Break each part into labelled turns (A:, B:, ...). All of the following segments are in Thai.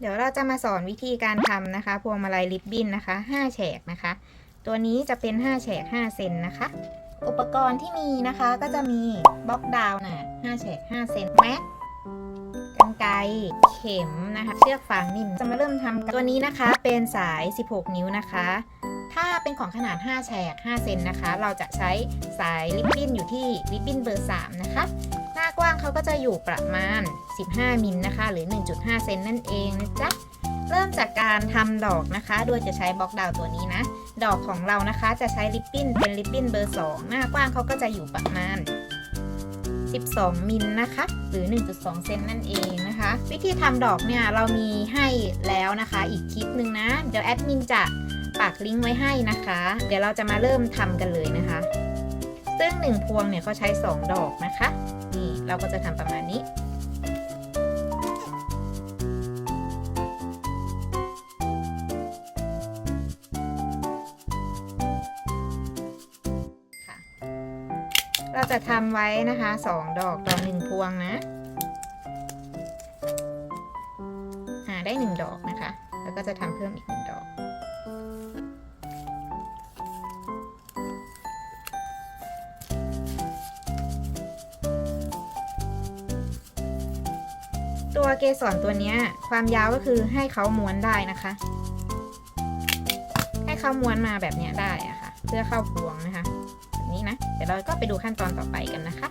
A: เดี๋ยวเราจะมาสอนวิธีการทำนะคะ พวงมาลัยริบบิ้นนะคะ 5 แฉกนะคะ ตัวนี้จะเป็น 5 แฉก 5 เซนนะคะ อุปกรณ์ที่มีนะคะก็จะมีบล็อกดาวน์นะ5แฉก 5 เซนแม็กกันไกเข็มนะคะ เชือกฟางนิ่ม จะมาเริ่มทำตัวนี้นะคะ เป็นสาย 16 นิ้วนะคะ ถ้าเป็นของขนาด 5 แฉก 5 เซนนะคะ เราจะใช้สายริบบิ้นอยู่ที่ริบบิ้นเบอร์ 3 นะคะากว้างเขาก็จะอยู่ประมาณ 15 มิลนะคะ หรือ 1.5 เซนนั่นเองนะจ๊ะ เริ่มจากการทำดอกนะคะ โดยจะใช้บล็อกดาวน์ตัวนี้นะ ดอกของเรานะคะจะใช้ริบบิ้นเป็นริบบิ้นเบอร์ 2 หน้ากว้างเขาก็จะอยู่ประมาณ 12 มิลนะคะ หรือ 1.2 เซนนั่นเองนะคะ วิธีทำดอกเนี่ยเรามีให้แล้วนะคะอีกคลิปหนึ่งนะ เดี๋ยวแอดมินจะปักลิงก์ไว้ให้นะคะ เดี๋ยวเราจะมาเริ่มทำกันเลยนะคะซึ่งหนึ่งพวงเนี่ยเขาใช้ 2 ดอกนะคะ นี่ เราก็จะทำประมาณนี้ค่ะเราจะทำไว้นะคะ2ดอกต่อ1พวงนะหาได้1ดอกนะคะ แล้วก็จะทำเพิ่มอีก ตัวเกสรตัวนี้ความยาวก็คือให้เขาม้วนได้นะคะ ให้เขาม้วนมาแบบนี้ได้อะค่ะ เพื่อเข้าพวงนะคะแบบนี้นะเดี๋ยวเราก็ไปดูขั้นตอนต่อไปกันนะคะ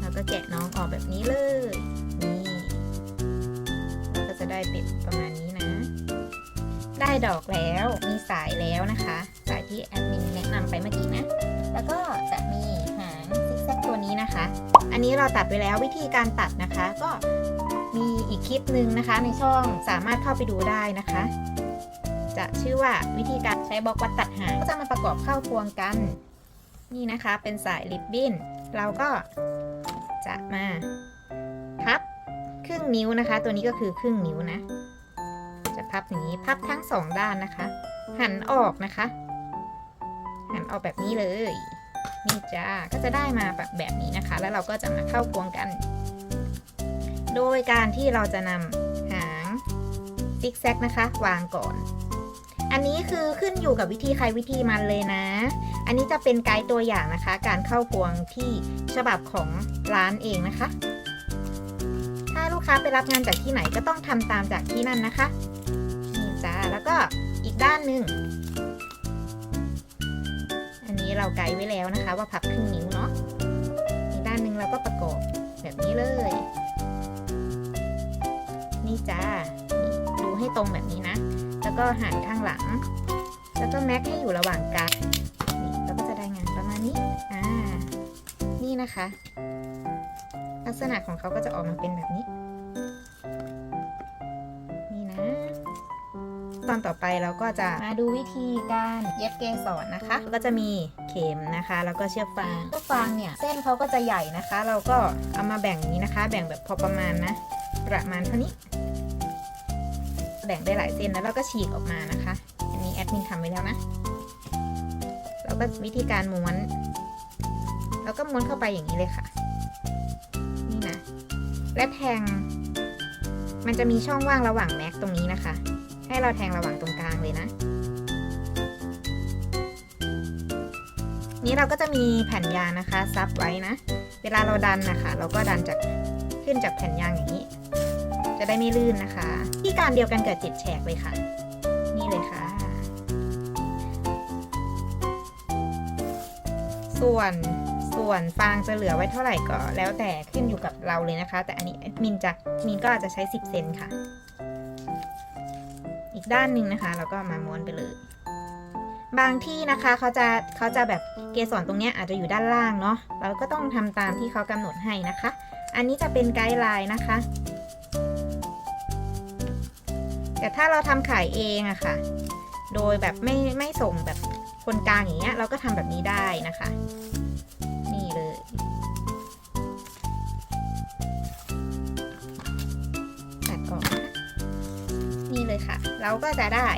A: เราก็แกะน้องออกแบบนี้เลยนี่ก็จะได้เป็นประมาณนี้นะ ได้ดอกแล้วมีสายแล้วนะคะ สายที่แอดมินแนะนำไปเมื่อกี้นะ แล้วก็จะมีห แซกตัวนี้นะคะ อันนี้เราตัดไปแล้ววิธีการตัดนะคะ ก็มีอีกคลิปหนึ่งนะคะ ในช่องสามารถเข้าไปดูได้นะคะ จะชื่อว่าวิธีการใช้บล็อกวัดตัดหางก็จะมาประกอบเข้าพวงกัน นี่นะคะเป็นสายริบบิ้นเราก็จะมาพับครึ่งนิ้วนะคะ ตัวนี้ก็คือครึ่งนิ้วนะ จะพับอย่างนี้พับทั้งสองด้านนะคะ หันออกนะคะ หันออกแบบนี้เลย นี่จ้า ก็จะได้มาแบบแบบนี้นะคะ แล้วเราก็จะมาเข้าพวงกัน โดยการที่เราจะนำหางซิกแซกนะคะ วางก่อน อันนี้คือขึ้นอยู่กับวิธีใครวิธีมันเลยนะ อันนี้จะเป็นไกด์ตัวอย่างนะคะ การเข้าพวงที่ฉบับของร้านเองนะคะ ถ้าลูกค้าไปรับงานจากที่ไหนก็ต้องทำตามจากที่นั่นนะคะนี่จ้า แล้วก็อีกด้านหนึ่ง นี้เราไกด์ไว้แล้วนะคะ ว่าพับครึ่งนิ้วเนาะอีกด้านหนึ่งเราก็ประกอบแบบนี้เลย นี่จ้าดูให้ตรงแบบนี้นะ แล้วก็หันข้างหลัง แล้วก็แม็กให้อยู่ระหว่างกลางนี่เราก็จะได้งานประมาณนี้อ่านี่นะคะ ลักษณะของเขาก็จะออกมาเป็นแบบนี้ อนต่อไปเราก็จะมาดูวิธีการเย็บเกสรนะคะ ก็จะมีเข็มนะคะ แล้วก็เชือกฟางเชือกฟางเนี่ยเส้นเขาก็จะใหญ่นะคะ เราก็เอามาแบ่งอย่างนี้นะคะ แบ่งแบบพอประมาณนะ ประมาณเท่านี้ แบ่งได้หลายเส้นแล้วเราก็ฉีกออกมานะคะ อันนี้แอดมินทำไว้แล้วนะแล้วก็วิธีการม้วนแล้วก็ม้วนเข้าไปอย่างนี้เลยค่ะ นี่นะและแทง มันจะมีช่องว่างระหว่างแม็กตรงนี้นะคะ ให้เราแทงระหว่างตรงกลางเลยนะ นี้เราก็จะมีแผ่นยางนะคะ ซับไว้นะ เวลาเราดันนะคะ เราก็ดันจากขึ้นจากแผ่นยางอย่างนี้ จะได้ไม่ลื่นนะคะ ที่การเดียวกันเกับเจ็ดแฉกเลยค่ะ นี่เลยค่ะ ส่วนส่วนฟางจะเหลือไว้เท่าไหร่ก็แล้วแต่ขึ้นอยู่กับเราเลยนะคะ แต่อันนี้มินจะมินก็อาจจะใช้ 10 เซนค่ะ อีกด้านหนึ่งนะคะเราก็มาม้วนไปเลย บางที่นะคะเขาจะเขาจะแบบเกสรตรงเนี้ยอาจจะอยู่ด้านล่างเนาะเราก็ต้องทำตามที่เขากำหนดให้นะคะ อันนี้จะเป็นไกด์ไลน์นะคะ แต่ถ้าเราทำขายเองอะค่ะ โดยแบบไม่ไม่ส่งแบบคนกลางอย่างเงี้ยเราก็ทำแบบนี้ได้นะคะ เราก็จะได้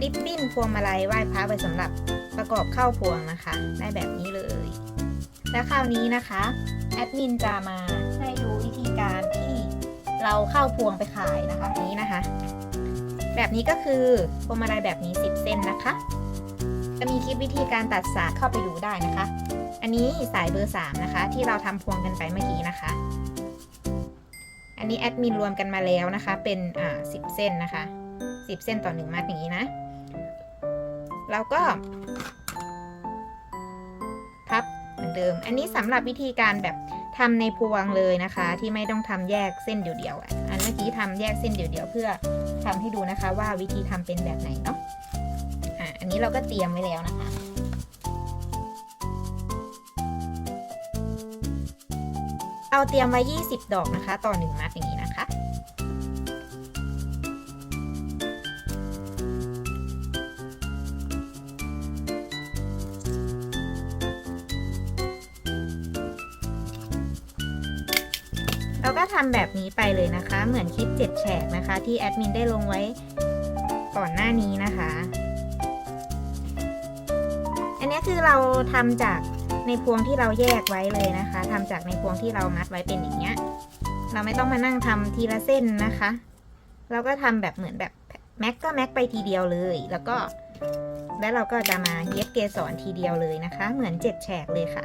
A: ริบบิ้นพวงมาลัยไหว้พระไว้สำหรับประกอบเข้าพวงนะคะ ได้แบบนี้เลย และคราวนี้นะคะแอดมินจะมาให้ดูวิธีการที่เราเข้าพวงไปขายนะคะนี้นะคะ แบบนี้ก็คือพวงมาลัยแบบนี้ 10 เส้นนะคะ จะมีคลิปวิธีการตัดสายเข้าไปดูได้นะคะ อันนี้สายเบอร์ 3 นะคะ ที่เราทำพวงกันไปเมื่อกี้นะคะ อันนี้แอดมินรวมกันมาแล้วนะคะ เป็นอ่า10 เส้นนะคะ 10เส้นต่อ1มัดอย่างนี้นะ แล้วก็ พับเหมือนเดิม อันนี้สำหรับวิธีการแบบทำในพวงเลยนะคะ ที่ไม่ต้องทำแยกเส้นเดียวๆอันเมื่อกี้ทำแยกเส้นเดียวๆเพื่อทำให้ดูนะคะว่าวิธีทำเป็นแบบไหนเนาะอะอันนี้เราก็เตรียมไว้แล้วนะคะเอาเตรียมไว้ 20 ดอกนะคะ ต่อ 1 มัด ก็ทำแบบนี้ไปเลยนะคะ เหมือนคลิป7แฉกนะคะ ที่แอดมินได้ลงไว้ก่อนหน้านี้นะคะ อันนี้คือเราทำจากในพวงที่เราแยกไว้เลยนะคะทำจากในพวงที่เรามัดไว้เป็นอย่างเงี้ย เราไม่ต้องมานั่งทำทีละเส้นนะคะ เราก็ทำแบบเหมือนแบบแม็กก็แม็กไปทีเดียวเลย แล้วก็แล้วเราก็จะมาเย็บเกสรทีเดียวเลยนะคะ เหมือน7แฉกเลยค่ะ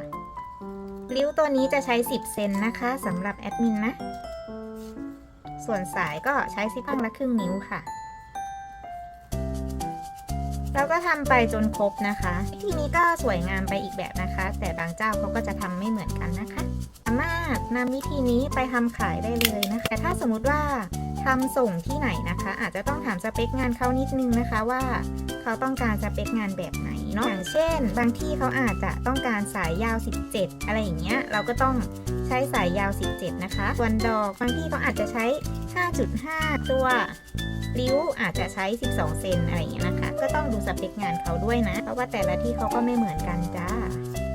A: ริ้วตัวนี้จะใช้ 10 เซนนะคะสำหรับแอดมินนะ ส่วนสายก็ใช้ซิปข้างละครึ่งนิ้วค่ะเราก็ทำไปจนครบนะคะ วิธีนี้ก็สวยงามไปอีกแบบนะคะ แต่บางเจ้าเขาก็จะทำไม่เหมือนกันนะคะ สามารถนำวิธีนี้ไปทำขายได้เลยนะคะ แต่ถ้าสมมุติว่าทำส่งที่ไหนนะคะ อาจจะต้องถามสเปคงานเขานิดนึงนะคะว่า เขาต้องการสเปคงานแบบไหน เนาะอย่างเช่น บางที่เขาอาจจะต้องการสายยาว 17 อะไรอย่างเงี้ยเราก็ต้องใช้สายยาว 17 นะคะ ส่วนดอกบางที่เขาอาจจะใช้ 5.5 ตัวริ้วอาจจะใช้ 12 เซนอะไรอย่างเงี้ยนะคะ ก็ต้องดูสเปคงานเขาด้วยนะ เพราะว่าแต่ละที่เขาก็ไม่เหมือนกันจ้า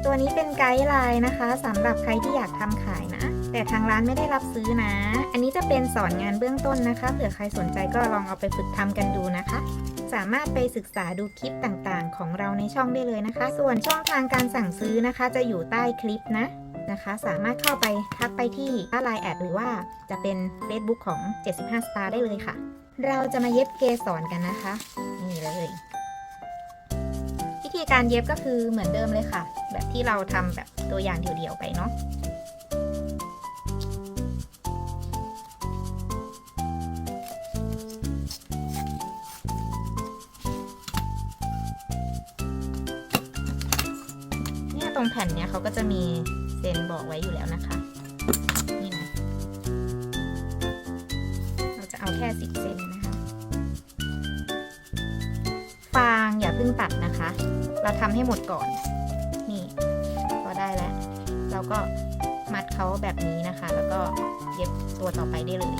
A: ตัวนี้เป็นไกด์ไลน์นะคะสำหรับใครที่อยากทำขายนะ แต่ทางร้านไม่ได้รับซื้อนะ อันนี้จะเป็นสอนงานเบื้องต้นนะคะเผื่อใครสนใจก็ลองเอาไปฝึกทำกันดูนะคะ สามารถไปศึกษาดูคลิปต่างๆ ของเราในช่องได้เลยนะคะ ส่วนช่องทางการสั่งซื้อนะคะ จะอยู่ใต้คลิปนะนะคะ สามารถเข้าไปทักไปที่ไลน์แอดหรือว่าจะเป็น Facebook ของ 75 Star ได้เลยค่ะ เราจะมาเย็บเกสรกันนะคะ นี่เลย วิธีการเย็บก็คือเหมือนเดิมเลยค่ะ แบบที่เราทำแบบตัวอย่างเดียวๆไปเนาะเนี่ยตรงแผ่นเนี้ยเขาก็จะมีเซนบอกไว้อยู่แล้วนะคะนี่นะเราจะเอาแค่สิบเซน พิ่งตัดนะคะ เราทำให้หมดก่อน นี่พอได้แล้ว เราก็มัดเขาแบบนี้นะคะ แล้วก็เย็บตัวต่อไปได้เลย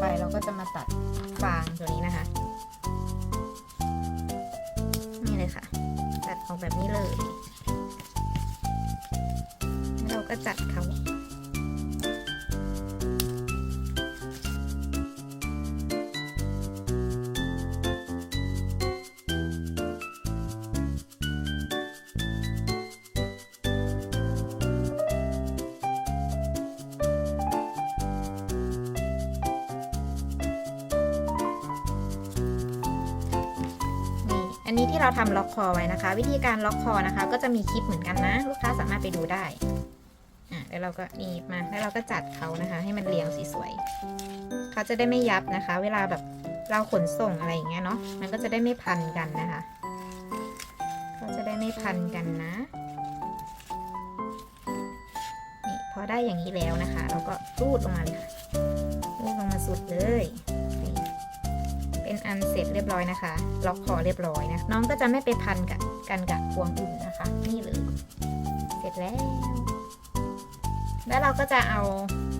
A: ไปเราก็จะมาตัดฟางตัวนี้นะคะ นี่เลยค่ะ ตัดออกแบบนี้เลยแล้วเราก็จัดเขา อันนี้ที่เราทำล็อกคอไว้นะคะ วิธีการล็อกคอนะคะ ก็จะมีคลิปเหมือนกันนะ ลูกค้าสามารถไปดูได้อะแล้วเราก็นีมาแล้วเราก็จัดเขานะคะ ให้มันเรียงสวยๆเขาจะได้ไม่ยับนะคะ เวลาแบบเราขนส่งอะไรอย่างเงี้ยเนาะมันก็จะได้ไม่พันกันนะคะเขาจะได้ไม่พันกันนะนี่พอได้อย่างนี้แล้วนะคะ เราก็รูดลงมาเลยค่ะรูดลงมาสุดเลย อันเสร็จเรียบร้อยนะคะ ล็อกคอเรียบร้อยนะ น้องก็จะไม่ไปพันกับกันกับพวงอื่นนะคะ นี่เลย เสร็จแล้ว แล้วเราก็จะเอา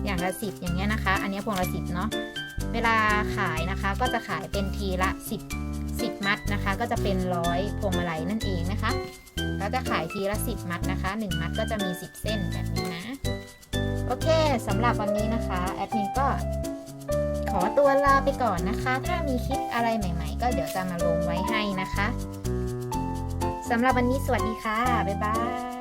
A: อย่างละสิบอย่างเงี้ยนะคะ อันนี้พวงละสิบเนาะ เวลาขายนะคะก็จะขายเป็นทีละสิบสิบมัดนะคะ ก็จะเป็นร้อยพวงมาลัยนั่นเองนะคะ ก็จะขายทีละสิบมัดนะคะหนึ่งมัดก็จะมีสิบเส้นแบบนี้นะ โอเคสำหรับวันนี้นะคะแอดมินก็ ขอตัวลาไปก่อนนะคะ ถ้ามีคลิปอะไรใหม่ ๆ ก็เดี๋ยวจะมาลงไว้ให้นะคะสำหรับวันนี้สวัสดีค่ะ บ๊ายบาย